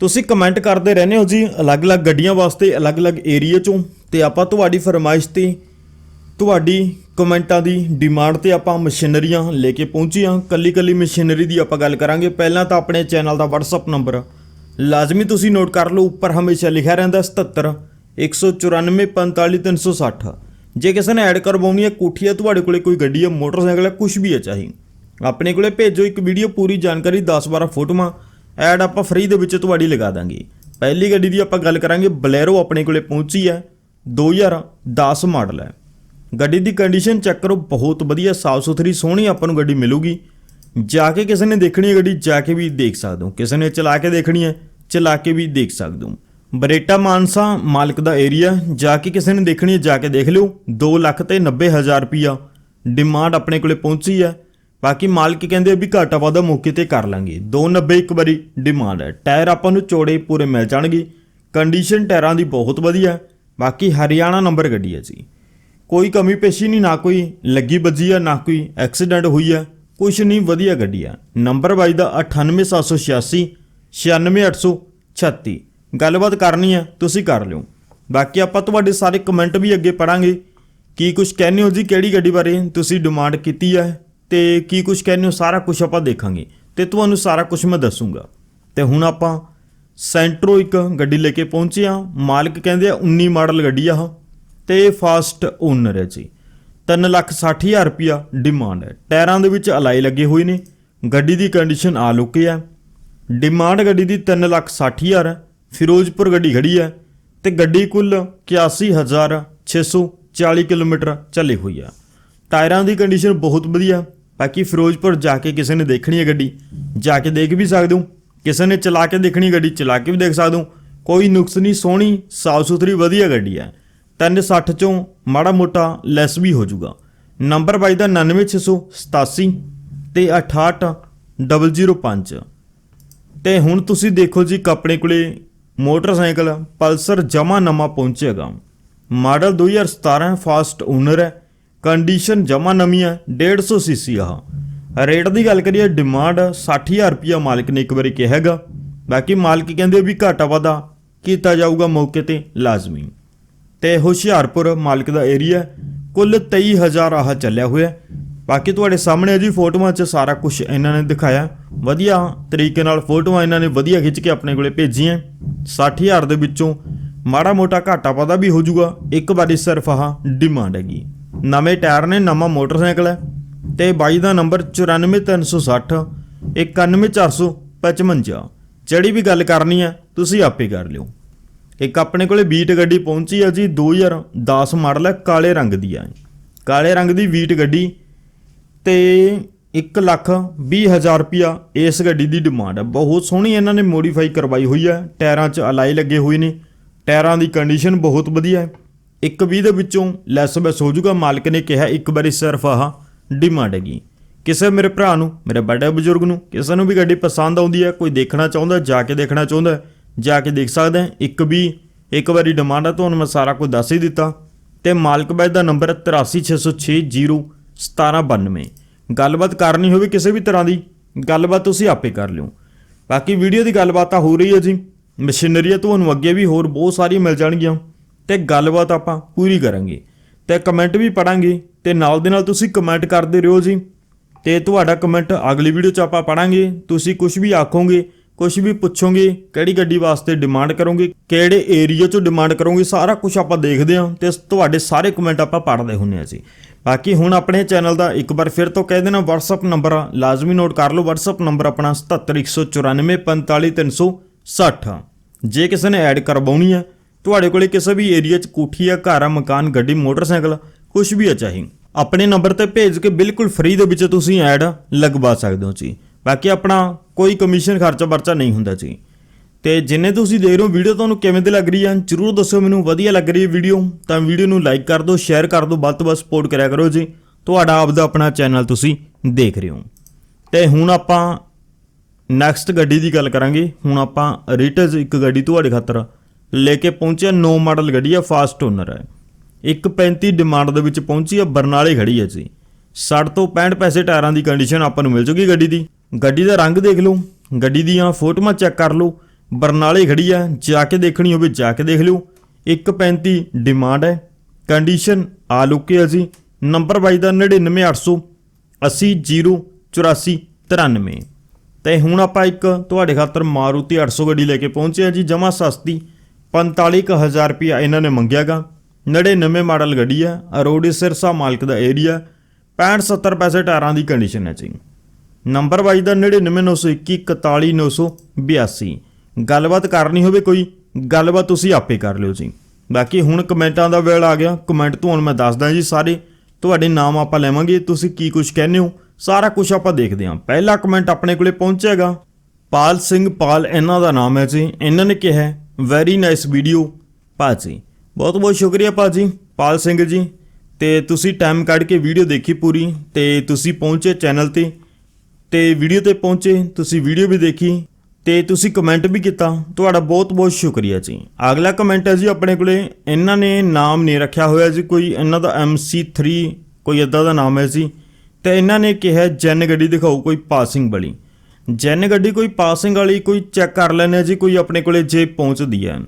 ਤੁਸੀਂ ਕਮੈਂਟ ਕਰਦੇ ਰਹਿੰਦੇ ਹੋ ਜੀ, ਅਲੱਗ-ਅਲੱਗ ਗੱਡੀਆਂ ਵਾਸਤੇ, ਅਲੱਗ-ਅਲੱਗ ਏਰੀਆ ਚੋਂ, ਤੇ ਆਪਾਂ ਤੁਹਾਡੀ ਫਰਮਾਇਸ਼ ਤੇ, ਤੁਹਾਡੀ ਕਮੈਂਟਾਂ ਦੀ ਡਿਮਾਂਡ ਤੇ ਆਪਾਂ ਮਸ਼ੀਨਰੀਆਂ ਲੈ ਕੇ ਪਹੁੰਚੇ ਹਾਂ। ਕੱਲੀ-ਕੱਲੀ ਮਸ਼ੀਨਰੀ ਦੀ ਆਪਾਂ ਗੱਲ ਕਰਾਂਗੇ। ਪਹਿਲਾਂ ਤਾਂ ਆਪਣੇ ਚੈਨਲ ਦਾ WhatsApp ਨੰਬਰ ਲਾਜ਼ਮੀ ਤੁਸੀਂ ਨੋਟ ਕਰ ਲਓ, ਉੱਪਰ ਹਮੇਸ਼ਾ ਲਿਖਿਆ ਰਹਿੰਦਾ 77 194 45 360 ਜੇ ਕਿਸੇ ਨੇ ਐਡ ਕਰਵਾਉਣੀ ਹੈ, ਕੋਠੀ ਹੈ, ਤੁਹਾਡੇ ਕੋਲੇ ਕੋਈ ਗੱਡੀ ਹੈ, ਮੋਟਰਸਾਈਕਲ ਹੈ ਕੁਝ ਵੀ ਹੈ ਚਾਹੀ। ਆਪਣੇ ਕੋਲੇ ਭੇਜੋ ਇੱਕ ਵੀਡੀਓ ਪੂਰੀ ਜਾਣਕਾਰੀ 10-12 ਫੋਟੋਆਂ। ਐਡ ਆਪਾਂ ਫ੍ਰੀ ਦੇ ਵਿੱਚ ਤੁਹਾਡੀ ਲਗਾ ਦਾਂਗੇ। ਪਹਿਲੀ ਗੱਡੀ ਦੀ ਆਪਾਂ ਗੱਲ ਕਰਾਂਗੇ, ਬਲੈਰੋ ਆਪਣੇ ਕੋਲੇ ਪਹੁੰਚੀ ਹੈ 2010 ਮਾਡਲ ਹੈ। ਗੱਡੀ ਦੀ ਕੰਡੀਸ਼ਨ ਚੈੱਕ ਕਰੋ, ਬਹੁਤ ਵਧੀਆ ਸਾਫ਼ ਸੁਥਰੀ ਸੋਹਣੀ ਆਪਾਂ ਨੂੰ ਗੱਡੀ ਮਿਲੂਗੀ। ਜਾ ਕੇ ਕਿਸੇ ਨੇ ਦੇਖਣੀ ਹੈ ਗੱਡੀ, ਜਾ ਕੇ ਵੀ ਦੇਖ ਸਕਦੇ ਹੋ। ਕਿਸੇ ਨੇ ਚਲਾ ਕੇ ਦੇਖਣੀ ਹੈ, ਚਲਾ ਕੇ ਵੀ ਦੇਖ ਸਕਦੇ ਹੋ। ਬਰੇਟਾ ਮਾਨਸਾ, ਮਾਲਕ ਦਾ ਏਰੀਆ ਜਾ ਕੇ ਕਿਸੇ ਨੇ ਦੇਖਣੀ ਹੈ, ਜਾ ਕੇ ਦੇਖ ਲਿਓ। 2 ਲੱਖ ਤੇ 90 ਹਜ਼ਾਰ ਰੁਪਿਆ ਡਿਮਾਂਡ ਆਪਣੇ ਕੋਲੇ ਪਹੁੰਚੀ ਹੈ। ਬਾਕੀ ਮਾਲਕ ਕਹਿੰਦੇ ਵੀ ਘਾਟਾ ਵਾਧਾ ਮੌਕੇ ਤੇ ਕਰ ਲਾਂਗੇ। 290 ਇੱਕ ਵਾਰੀ ਡਿਮਾਂਡ ਹੈ। ਟਾਇਰ ਆਪਾਂ ਨੂੰ ਚੌੜੇ ਪੂਰੇ ਮਿਲ ਜਾਣਗੇ। ਕੰਡੀਸ਼ਨ ਟਾਇਰਾਂ ਦੀ ਬਹੁਤ ਵਧੀਆ। ਬਾਕੀ ਹਰਿਆਣਾ ਨੰਬਰ ਗੱਡੀ ਹੈ ਜੀ। ਕੋਈ ਕਮੀ ਪੇਸ਼ੀ ਨਹੀਂ, ਨਾ ਕੋਈ ਲੱਗੀ ਵੱਜੀ ਆ, ਨਾ ਕੋਈ ਐਕਸੀਡੈਂਟ ਹੋਈ ਆ। ਕੁਛ ਨਹੀਂ, ਵਧੀਆ ਗੱਡੀ ਆ। ਨੰਬਰ ਬਾਈ ਦਾ 98786 96836 ਗੱਲਬਾਤ ਕਰਨੀ ਆ, ਤੁਸੀਂ ਕਰ ਲਿਓ। ਬਾਕੀ ਆਪਾਂ ਤੁਹਾਡੇ ਸਾਰੇ ਕਮੈਂਟ ਵੀ ਅੱਗੇ ਪੜਾਂਗੇ। ਕੀ ਕੁਝ ਕਹਿੰਦੇ ਹੋ ਜੀ, ਕਿਹੜੀ ਗੱਡੀ ਬਾਰੇ ਤੁਸੀਂ ਡਿਮਾਂਡ ਕੀਤੀ ਹੈ ਤੇ ਕੀ ਕੁਝ ਕਹਿੰਦੇ ਹੋ, ਸਾਰਾ ਕੁਝ ਆਪਾਂ ਦੇਖਾਂਗੇ। ਤੇ ਤੁਹਾਨੂੰ ਸਾਰਾ ਕੁਝ ਮੈਂ ਦੱਸੂਗਾ। ਤੇ ਹੁਣ ਆਪਾਂ ਸੈਂਟਰੋ ਇੱਕ ਗੱਡੀ ਲੈ ਕੇ ਪਹੁੰਚੇ ਆ ਮਾਲਕ ਕਹਿੰਦੇ ਆ 19 ਮਾਡਲ ਗੱਡੀ ਆ ਉਹ ਤੇ ਫਾਸਟ ਓਨਰ ਹੈ ਜੀ। 360000 ਰੁਪਿਆ ਡਿਮਾਂਡ ਹੈ। ਟਾਇਰਾਂ ਦੇ ਵਿੱਚ ਅਲਾਈ ਲੱਗੇ ਹੋਏ ਨੇ। ਗੱਡੀ ਦੀ ਕੰਡੀਸ਼ਨ ਆ ਲੁਕੀ ਹੈ ਡਿਮਾਂਡ ਗੱਡੀ ਦੀ 360000 ਹੈ। ਫਿਰੋਜ਼ਪੁਰ ਗੱਡੀ ਖੜੀ ਹੈ। ਤੇ ਗੱਡੀ ਕੁੱਲ 81640 ਕਿਲੋਮੀਟਰ ਚੱਲੀ ਹੋਈ ਆ। ਟਾਇਰਾਂ ਦੀ ਕੰਡੀਸ਼ਨ ਬਹੁਤ ਵਧੀਆ। ਬਾਕੀ ਫਿਰੋਜ਼ਪੁਰ ਜਾ ਕੇ ਕਿਸੇ ਨੇ ਦੇਖਣੀ ਹੈ ਗੱਡੀ, ਜਾ ਕੇ ਦੇਖ ਵੀ ਸਕਦੇ ਹੋ। ਕਿਸੇ ਨੇ ਚਲਾ ਕੇ ਦੇਖਣੀ ਗੱਡੀ, ਚਲਾ ਕੇ ਵੀ ਦੇਖ ਸਕਦੇ ਹੋ। ਕੋਈ ਨੁਕਸ ਨਹੀਂ, ਸੋਹਣੀ ਸਾਫ਼ ਸੁਥਰੀ ਵਧੀਆ ਗੱਡੀ ਹੈ। 360 ਚੋਂ ਮਾੜਾ ਮੋਟਾ ਲੈਸ ਵੀ ਹੋ ਜਾਊਗਾ। ਨੰਬਰ ਬਾਈ ਦਾ 99687 ਤੇ 68005 ਤੇ ਹੁਣ ਤੁਸੀਂ ਦੇਖੋ ਜੀ ਕਿ ਆਪਣੇ ਕੋਲੇ, ਮੋਟਰਸਾਈਕਲ, ਪਲਸਰ ਜਮਾ ਨਵਾਂ ਪਹੁੰਚੇਗਾ। ਮਾਡਲ 2017 ਫਾਸਟ ਓਨਰ ਹੈ। ਕੰਡੀਸ਼ਨ ਜਮਾ ਨਵੀਂ ਹੈ 150 ਸੀਸੀ ਆ ਰੇਟ ਦੀ ਗੱਲ ਕਰੀਏ ਡਿਮਾਂਡ 60000 ਰੁਪਿਆ ਮਾਲਕ ਨੇ ਇੱਕ ਵਾਰੀ ਕਿਹਾ ਹੈਗਾ। ਬਾਕੀ ਮਾਲਕ ਕਹਿੰਦੇ ਵੀ ਘਾਟਾ ਵਾਧਾ ਕੀਤਾ ਜਾਊਗਾ ਮੌਕੇ ਤੇ, ਲਾਜ਼ਮੀ। ਤੇ ਹੁਸ਼ਿਆਰਪੁਰ ਮਾਲਕ ਦਾ ਏਰੀਆ ਕੁੱਲ 23000 ਆਹ ਚੱਲਿਆ ਹੋਇਆ ਬਾਕੀ ਤੁਹਾਡੇ ਸਾਹਮਣੇ ਜੀ ਫੋਟੋਆਂ 'ਚ ਸਾਰਾ ਕੁਝ ਇਹਨਾਂ ਨੇ ਦਿਖਾਇਆ। ਵਧੀਆ ਤਰੀਕੇ ਨਾਲ ਫੋਟੋਆਂ ਇਹਨਾਂ ਨੇ ਵਧੀਆ ਖਿੱਚ ਕੇ ਆਪਣੇ ਕੋਲੇ ਭੇਜੀਆਂ। 60000 ਦੇ ਵਿੱਚੋਂ ਮਾੜਾ ਮੋਟਾ ਘਾਟਾ ਪਾਦਾ ਵੀ ਹੋ ਜਾਊਗਾ। ਇੱਕ ਵਾਰੀ ਸਿਰਫ ਆਹ ਡਿਮਾਂਡ ਹੈਗੀ। ਨਵੇਂ ਟਾਇਰ ਨੇ ਨਵਾਂ ਮੋਟਰਸਾਈਕਲ ਹੈ ਤੇ ਬਾਈ ਦਾ ਨੰਬਰ 94360 91455 ਜਿਹੜੀ ਵੀ ਗੱਲ ਕਰਨੀ ਹੈ, ਤੁਸੀਂ ਆਪੇ ਕਰ ਲਿਓ। ਇੱਕ ਆਪਣੇ ਕੋਲੇ ਬੀਟ ਗੱਡੀ ਪਹੁੰਚੀ ਹੈ ਜੀ 2010 ਮਾਡਲ ਹੈ, ਕਾਲੇ ਰੰਗ ਦੀ ਹੈ ਕਾਲੇ ਰੰਗ ਦੀ ਬੀਟ ਗੱਡੀ ਤੇ 1 ਲੱਖ 20 ਹਜ਼ਾਰ ਰੁਪਿਆ ਇਸ ਗੱਡੀ ਦੀ ਡਿਮਾਂਡ ਹੈ। ਬਹੁਤ ਸੋਹਣੀ ਇਹਨਾਂ ਨੇ ਮੋਡੀਫਾਈ ਕਰਵਾਈ ਹੋਈ ਹੈ, ਟਾਇਰਾਂ 'ਚ ਅਲਾਈ ਲੱਗੇ ਹੋਏ ਨੇ। ਟਾਇਰਾਂ ਦੀ ਕੰਡੀਸ਼ਨ ਬਹੁਤ ਵਧੀਆ ਹੈ। ਇੱਕ 20 ਦੇ ਵਿੱਚੋਂ ਲੈਸ ਬੈਸ ਹੋ ਜਾਊਗਾ। ਮਾਲਕ ਨੇ ਕਿਹਾ, ਇੱਕ ਵਾਰੀ ਸਿਰਫ ਆਹ ਡਿਮਾਂਡ ਹੈਗੀ। ਕਿਸੇ ਮੇਰੇ ਭਰਾ ਨੂੰ, ਮੇਰੇ ਵੱਡੇ ਬਜ਼ੁਰਗ ਨੂੰ, ਕਿਸੇ ਨੂੰ ਵੀ ਗੱਡੀ ਪਸੰਦ ਆਉਂਦੀ ਹੈ, ਕੋਈ ਦੇਖਣਾ ਚਾਹੁੰਦਾ, ਜਾ ਕੇ ਦੇਖਣਾ ਚਾਹੁੰਦਾ ਜਾ ਕੇ ਦੇਖ ਸਕਦਾ ਇੱਕ ਵੀ ਇੱਕ ਵਾਰੀ ਡਿਮਾਂਡ ਆ ਤੁਹਾਨੂੰ ਮੈਂ ਸਾਰਾ ਕੁਝ ਦੱਸ ਹੀ ਦਿੱਤਾ। ਤੇ ਮਾਲਕ ਬਾਈ ਦਾ ਨੰਬਰ 8360601792 ਗੱਲਬਾਤ ਕਰਨੀ ਹੋਵੇ ਕਿਸੇ ਵੀ ਤਰ੍ਹਾਂ ਦੀ, ਗੱਲਬਾਤ ਤੁਸੀਂ ਆਪੇ ਕਰ ਲਿਓ। ਬਾਕੀ ਵੀਡੀਓ ਦੀ ਗੱਲਬਾਤ ਤਾਂ ਹੋ ਰਹੀ ਹੈ ਜੀ। ਮਸ਼ੀਨਰੀ ਤੁਹਾਨੂੰ ਅੱਗੇ ਵੀ ਹੋਰ ਬਹੁਤ ਸਾਰੀਆਂ ਮਿਲ ਜਾਣਗੀਆਂ। ਤੇ ਗੱਲਬਾਤ ਆਪਾਂ ਪੂਰੀ ਕਰਾਂਗੇ। ਤੇ ਕਮੈਂਟ ਵੀ ਪੜਾਂਗੇ। ਤੇ ਨਾਲ ਦੇ ਨਾਲ ਤੁਸੀਂ ਕਮੈਂਟ ਕਰਦੇ ਰਹੋ ਜੀ। ਤੇ ਤੁਹਾਡਾ ਕਮੈਂਟ ਅਗਲੀ ਵੀਡੀਓ 'ਚ ਆਪਾਂ ਪੜਾਂਗੇ। ਤੁਸੀਂ ਕੁਝ ਵੀ ਆਖੋਗੇ ਕੁਝ ਵੀ ਪੁੱਛੋਗੇ ਕਿਹੜੀ ਗੱਡੀ ਵਾਸਤੇ ਡਿਮਾਂਡ ਕਰੋਗੇ ਕਿਹੜੇ ਏਰੀਆ 'ਚੋਂ ਡਿਮਾਂਡ ਕਰੋਗੇ ਸਾਰਾ ਕੁਝ ਆਪਾਂ ਦੇਖਦੇ ਹਾਂ ਤੇ ਤੁਹਾਡੇ ਸਾਰੇ ਕਮੈਂਟ ਆਪਾਂ ਪੜ੍ਹਦੇ ਹੁੰਨੇ ਆ ਜੀ। ਬਾਕੀ ਹੁਣ ਆਪਣੇ ਚੈਨਲ ਦਾ ਇੱਕ ਵਾਰ ਫਿਰ ਤੋਂ ਕਹਿ ਦੇਣਾ WhatsApp ਨੰਬਰ ਆ, ਲਾਜ਼ਮੀ ਨੋਟ ਕਰ ਲਓ। WhatsApp ਨੰਬਰ ਆਪਣਾ 7714945360 ਜੇ ਕਿਸੇ ਨੇ ਐਡ ਕਰਵਾਉਣੀ ਹੈ ਤੁਹਾਡੇ ਕੋਲੇ ਕਿਸੇ ਵੀ ਏਰੀਆ 'ਚ ਕੋਠੀ ਆ ਘਰ ਆ, ਮਕਾਨ, ਗੱਡੀ, ਮੋਟਰਸਾਈਕਲ ਕੁਝ ਵੀ ਆ ਚਾਹੀ। ਆਪਣੇ ਨੰਬਰ ਤੇ ਭੇਜ ਕੇ ਬਿਲਕੁਲ ਫ੍ਰੀ ਦੇ ਵਿੱਚ ਤੁਸੀਂ ਐਡ ਲਗਵਾ ਸਕਦੇ ਹੋ ਜੀ। ਬਾਕੀ ਆਪਣਾ ਕੋਈ ਕਮਿਸ਼ਨ ਖਰਚਾ ਵਰਚਾ ਨਹੀਂ ਹੁੰਦਾ ਜੀ। ਤੇ ਜਿੰਨੇ ਤੁਸੀਂ ਦੇਖ ਰਹੇ ਹੋ ਵੀਡੀਓ ਤੁਹਾਨੂੰ ਕਿਵੇਂ ਦੀ ਲੱਗ ਰਹੀ ਹੈ ਜਰੂਰ ਦੱਸੋ ਮੈਨੂੰ, ਵਧੀਆ ਲੱਗ ਰਹੀ ਹੈ ਵੀਡੀਓ ਤਾਂ ਵੀਡੀਓ ਨੂੰ ਲਾਈਕ ਕਰ ਦਿਓ ਸ਼ੇਅਰ ਕਰ ਦਿਓ, ਵੱਧ ਤੋਂ ਵੱਧ ਸਪੋਰਟ ਕਰਿਆ ਕਰੋ ਜੀ। ਤੁਹਾਡਾ ਆਪਦਾ ਆਪਣਾ ਚੈਨਲ ਤੁਸੀਂ ਦੇਖ ਰਹੇ ਹੋ। ਤੇ ਹੁਣ ਆਪਾਂ ਨੈਕਸਟ ਗੱਡੀ ਦੀ ਗੱਲ ਕਰਾਂਗੇ। ਹੁਣ ਆਪਾਂ ਰਿਟਜ਼ ਇੱਕ ਗੱਡੀ ਤੁਹਾਡੇ ਖਾਤਰ ਲੈ ਕੇ ਪਹੁੰਚਿਆ 9 ਮਾਡਲ ਗੱਡੀ ਆ ਫਾਸਟ ਓਨਰ ਹੈ 135 ਡਿਮਾਂਡ ਦੇ ਵਿੱਚ ਪਹੁੰਚੀ ਆ, ਬਰਨਾਲੇ ਖੜੀ ਹੈ ਜੀ। 60 ਤੋਂ 65 ਪੈਸੇ ਟਾਇਰਾਂ ਦੀ ਕੰਡੀਸ਼ਨ ਆਪਾਂ ਨੂੰ ਮਿਲ ਜੂਗੀ ਗੱਡੀ ਦੀ। ਗੱਡੀ ਦਾ ਰੰਗ ਦੇਖ ਲਓ, ਗੱਡੀ ਦੀਆਂ ਫੋਟੋਆਂ ਚੈੱਕ ਕਰ ਲਓ। ਬਰਨਾਲੇ ਖੜੀ ਹੈ ਜਾ ਕੇ ਦੇਖਣੀ ਹੋਵੇ, ਜਾ ਕੇ ਦੇਖ ਲਿਓ। 135 ਡਿਮਾਂਡ ਹੈ। ਕੰਡੀਸ਼ਨ ਆ ਲੁਕੇ ਹੈ ਜੀ। ਨੰਬਰ ਬਾਈ ਦਾ 99800 808493 ਤੇ ਹੁਣ ਆਪਾਂ ਇੱਕ ਤੁਹਾਡੇ ਖਾਤਰ ਮਾਰੂਤੀ 800 ਗੱਡੀ ਲੈ ਕੇ ਪਹੁੰਚੇ ਹਾਂ ਜੀ, ਜਮਾ ਸਸਤੀ 45000 ਰੁਪਇਆ ਇਹਨਾਂ ਨੇ ਮੰਗਿਆਗਾ। 99 ਮਾਡਲ ਗੱਡੀ ਹੈ ਅਰੋੜੀ ਸਿਰਸਾ ਮਾਲਕ ਦਾ ਏਰੀਆ 65 70 ਪੈਸੇ ਟਾਇਰਾਂ ਦੀ ਕੰਡੀਸ਼ਨ ਹੈ ਜੀ। ਨੰਬਰ ਵਾਈਜ਼ ਦਾ 9991141982 ਗੱਲਬਾਤ ਕਰਨੀ ਹੋਵੇ ਕੋਈ, ਗੱਲਬਾਤ ਤੁਸੀਂ ਆਪੇ ਕਰ ਲਿਓ ਜੀ। ਬਾਕੀ ਹੁਣ ਕਮੈਂਟਾਂ ਦਾ ਵੇਲ ਆ ਗਿਆ, ਕਮੈਂਟ ਤੋਂ ਹੁਣ ਮੈਂ ਦੱਸਦਾ ਜੀ ਸਾਰੇ। ਤੁਹਾਡੇ ਨਾਮ ਆਪਾਂ ਲੈਵਾਂਗੇ, ਤੁਸੀਂ ਕੀ ਕੁਝ ਕਹਿੰਦੇ ਹੋ, ਸਾਰਾ ਕੁਝ ਆਪਾਂ ਦੇਖਦੇ ਹਾਂ। ਪਹਿਲਾ ਕਮੈਂਟ ਆਪਣੇ ਕੋਲੇ ਪਹੁੰਚੇਗਾ। ਪਾਲ ਸਿੰਘ ਪਾਲ, ਇਹਨਾਂ ਦਾ ਨਾਮ ਹੈ ਜੀ। ਇਹਨਾਂ ਨੇ ਕਿਹਾ ਵੈਰੀ ਨਾਈਸ ਵੀਡੀਓ ਭਾਜੀ ਬਹੁਤ ਬਹੁਤ ਸ਼ੁਕਰੀਆ ਭਾਜੀ ਪਾਲ ਸਿੰਘ ਜੀ। ਤੇ ਤੁਸੀਂ ਟਾਈਮ ਕੱਢ ਕੇ ਵੀਡੀਓ ਦੇਖੀ ਪੂਰੀ, ਤੇ ਤੁਸੀਂ ਪਹੁੰਚੇ ਚੈਨਲ ਤੇ। ਤੇ ਵੀਡੀਓ ਤੇ ਪਹੁੰਚੇ, ਤੁਸੀਂ ਵੀਡੀਓ ਵੀ ਦੇਖੀ, ਤੇ ਤੁਸੀਂ ਕਮੈਂਟ ਵੀ ਕੀਤਾ। ਤੁਹਾਡਾ ਬਹੁਤ ਬਹੁਤ ਸ਼ੁਕਰੀਆ ਜੀ। ਅਗਲਾ ਕਮੈਂਟ ਹੈ ਜੀ ਆਪਣੇ ਕੋਲੇ, ਇਹਨਾਂ ਨੇ ਨਾਮ ਨਹੀਂ ਰੱਖਿਆ ਹੋਇਆ ਜੀ ਕੋਈ, ਇਹਨਾਂ ਦਾ MC3 ਕੋਈ ਇਦਾਂ ਦਾ ਨਾਮ ਹੈ ਜੀ। ਤੇ ਇਹਨਾਂ ਨੇ ਕਿਹਾ ਜੈਨ ਗੱਡੀ ਦਿਖਾਓ, ਕੋਈ ਪਾਸਿੰਗ ਵਾਲੀ। ਜੈਨ ਗੱਡੀ ਕੋਈ ਪਾਸਿੰਗ ਵਾਲੀ ਕੋਈ ਚੈੱਕ ਕਰ ਲੈਣੇ ਆ ਜੀ, ਕੋਈ ਆਪਣੇ ਕੋਲੇ ਜੇ ਪਹੁੰਚਦੀ ਹੈ।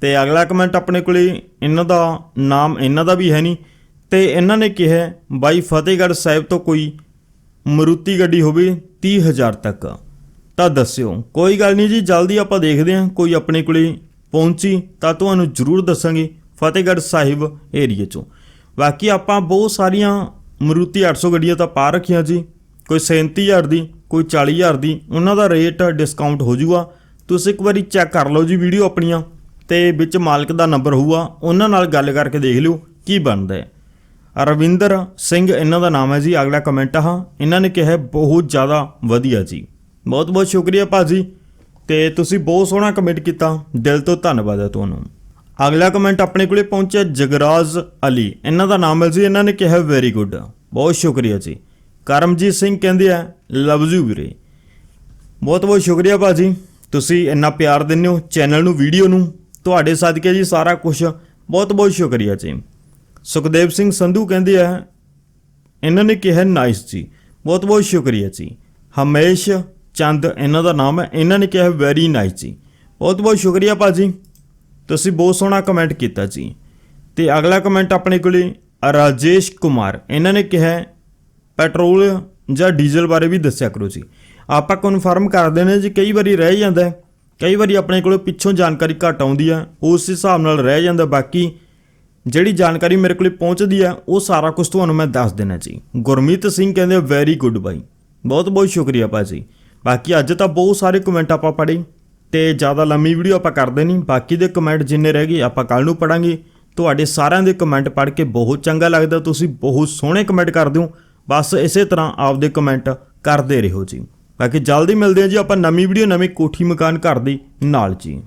ਤੇ ਅਗਲਾ ਕਮੈਂਟ ਆਪਣੇ ਕੋਲੇ ਇਹਨਾਂ ਦਾ ਨਾਮ ਇਹਨਾਂ ਦਾ ਵੀ ਹੈ ਨਹੀਂ। ਤੇ ਇਹਨਾਂ ਨੇ ਕਿਹਾ, ਬਾਈ ਫਤਿਹਗੜ੍ਹ ਸਾਹਿਬ ਤੋਂ ਕੋਈ ਮਰੂਤੀ ਗੱਡੀ ਹੋਵੇ 30000 ਤੱਕ। ਤਾਂ ਦੱਸਿਓ, ਕੋਈ ਗੱਲ ਨਹੀਂ ਜੀ, ਜਲਦੀ ਆਪਾਂ ਦੇਖਦੇ ਹਾਂ, ਕੋਈ ਆਪਣੇ ਕੋਲੇ ਪਹੁੰਚੀ ਤਾਂ ਤੁਹਾਨੂੰ ਜ਼ਰੂਰ ਦੱਸਾਂਗੇ ਫਤਿਹਗੜ੍ਹ ਸਾਹਿਬ ਏਰੀਏ ਚੋਂ। ਬਾਕੀ ਆਪਾਂ ਬਹੁਤ ਸਾਰੀਆਂ ਮਰੂਤੀ 800 ਗੱਡੀਆਂ ਤਾਂ ਪਾ ਰੱਖੀਆਂ ਜੀ, ਕੋਈ 37000 ਦੀ ਕੋਈ 40000 ਦੀ, ਉਹਨਾਂ ਦਾ ਰੇਟ ਡਿਸਕਾਊਂਟ ਹੋ ਜਾਊਗਾ। ਤੁਸੀਂ ਇੱਕ ਵਾਰੀ ਚੈੱਕ ਕਰ ਲਓ ਜੀ ਵੀਡੀਓ ਆਪਣੀਆਂ, ਤੇ ਵਿੱਚ ਮਾਲਕ ਦਾ ਨੰਬਰ ਹੋਊਗਾ, ਉਹਨਾਂ ਨਾਲ ਗੱਲ ਕਰਕੇ ਦੇਖ ਲਿਓ ਕੀ ਬਣਦਾ ਹੈ। ਰਵਿੰਦਰ ਸਿੰਘ, ਇਹਨਾਂ ਦਾ ਨਾਮ ਹੈ ਜੀ, ਅਗਲਾ ਕਮੈਂਟ ਹਾਂ ਇਹਨਾਂ ਨੇ ਕਿਹਾ ਬਹੁਤ ਜ਼ਿਆਦਾ ਵਧੀਆ ਜੀ। ਬਹੁਤ ਬਹੁਤ ਸ਼ੁਕਰੀਆ ਭਾਜੀ, ਤੇ ਤੁਸੀਂ ਬਹੁਤ ਸੋਹਣਾ ਕਮੈਂਟ ਕੀਤਾ। ਦਿਲ ਤੋਂ ਧੰਨਵਾਦ ਹੈ ਤੁਹਾਨੂੰ। ਅਗਲਾ ਕਮੈਂਟ ਆਪਣੇ ਕੋਲੇ ਪਹੁੰਚਿਆ ਜਗਰਾਜ ਅਲੀ, ਇਹਨਾਂ ਦਾ ਨਾਮ ਹੈ ਜੀ, ਇਹਨਾਂ ਨੇ ਕਿਹਾ ਵੈਰੀ ਗੁੱਡ ਬਹੁਤ ਸ਼ੁਕਰੀਆ ਜੀ। ਕਰਮਜੀਤ ਸਿੰਘ ਕਹਿੰਦੇ ਆ ਲਵਜ਼ ਯੂ ਵੀਰੇ। ਬਹੁਤ ਬਹੁਤ ਸ਼ੁਕਰੀਆ ਭਾਜੀ। ਤੁਸੀਂ ਇੰਨਾ ਪਿਆਰ ਦਿੰਦੇ ਹੋ ਚੈਨਲ ਨੂੰ, ਵੀਡੀਓ ਨੂੰ। ਤੁਹਾਡੇ ਸਦਕੇ ਜੀ ਸਾਰਾ ਕੁਝ ਬਹੁਤ ਬਹੁਤ ਸ਼ੁਕਰੀਆ ਜੀ। ਸੁਖਦੇਵ ਸਿੰਘ ਸੰਧੂ ਕਹਿੰਦੇ ਆ, ਇਹਨਾਂ ਨੇ ਕਿਹਾ ਨਾਈਸ ਜੀ। ਬਹੁਤ ਬਹੁਤ ਸ਼ੁਕਰੀਆ ਜੀ। ਹਮੇਸ਼ ਚੰਦ ਇਹਨਾਂ ਦਾ ਨਾਮ ਹੈ, ਇਹਨਾਂ ਨੇ ਕਿਹਾ ਵੈਰੀ ਨਾਈਸ ਜੀ। ਬਹੁਤ ਬਹੁਤ ਸ਼ੁਕਰੀਆ ਭਾਜੀ। ਤੁਸੀਂ ਬਹੁਤ ਸੋਹਣਾ ਕਮੈਂਟ ਕੀਤਾ ਜੀ। ਤੇ ਅਗਲਾ ਕਮੈਂਟ ਆਪਣੇ ਕੋਲੇ ਰਾਜੇਸ਼ ਕੁਮਾਰ। ਇਹਨਾਂ ਨੇ ਕਿਹਾ ਪੈਟਰੋਲ ਜਾਂ ਡੀਜ਼ਲ ਬਾਰੇ ਵੀ ਦੱਸਿਆ ਕਰੋ ਜੀ। ਆਪਾਂ ਕਨਫਰਮ ਕਰਦੇ ਨੇ ਜੀ, ਕਈ ਵਾਰੀ ਰਹਿ ਜਾਂਦਾ ਹੈ। ਕਈ ਵਾਰੀ ਆਪਣੇ ਕੋਲ ਪਿੱਛੋਂ ਜਾਣਕਾਰੀ ਘੱਟ ਆਉਂਦੀ ਆ ਉਸ ਹਿਸਾਬ ਨਾਲ ਰਹਿ ਜਾਂਦਾ ਬਾਕੀ ਜਿਹੜੀ ਜਾਣਕਾਰੀ ਮੇਰੇ ਕੋਲੇ ਪਹੁੰਚਦੀ ਆ ਉਹ ਸਾਰਾ ਕੁਝ ਤੁਹਾਨੂੰ ਮੈਂ ਦੱਸ ਦੇਣਾ ਜੀ। ਗੁਰਮੀਤ ਸਿੰਘ ਕਹਿੰਦੇ ਵੈਰੀ ਗੁੱਡ ਬਾਈ। ਬਹੁਤ ਬਹੁਤ ਸ਼ੁਕਰੀਆ ਭਾਜੀ। ਬਾਕੀ ਅੱਜ ਤਾਂ ਬਹੁਤ ਸਾਰੇ ਕਮੈਂਟ ਆਪਾਂ ਪੜ੍ਹੇ, ਤੇ ਜ਼ਿਆਦਾ ਲੰਮੀ ਵੀਡੀਓ ਆਪਾਂ ਕਰਦੇ ਨਹੀਂ। ਬਾਕੀ ਦੇ ਕਮੈਂਟ ਜਿੰਨੇ ਰਹਿ ਗਏ, ਆਪਾਂ ਕੱਲ ਨੂੰ ਪੜਾਂਗੇ ਤੁਹਾਡੇ ਸਾਰਿਆਂ ਦੇ ਕਮੈਂਟ ਪੜ੍ਹ ਕੇ ਬਹੁਤ ਚੰਗਾ ਲੱਗਦਾ। ਤੁਸੀਂ ਬਹੁਤ ਸੋਹਣੇ ਕਮੈਂਟ ਕਰਦੇ ਹੋ। ਬਸ ਇਸੇ ਤਰ੍ਹਾਂ ਆਪਦੇ ਕਮੈਂਟ ਕਰਦੇ ਰਹੋ ਜੀ। ਬਾਕੀ ਜਲਦੀ ਮਿਲਦੇ ਹਾਂ ਜੀ ਆਪਾਂ ਨਵੀਂ ਵੀਡੀਓ ਨਵੀਂ ਕੋਠੀ ਮਕਾਨ ਘਰ ਦੀ ਨਾਲ ਜੀ।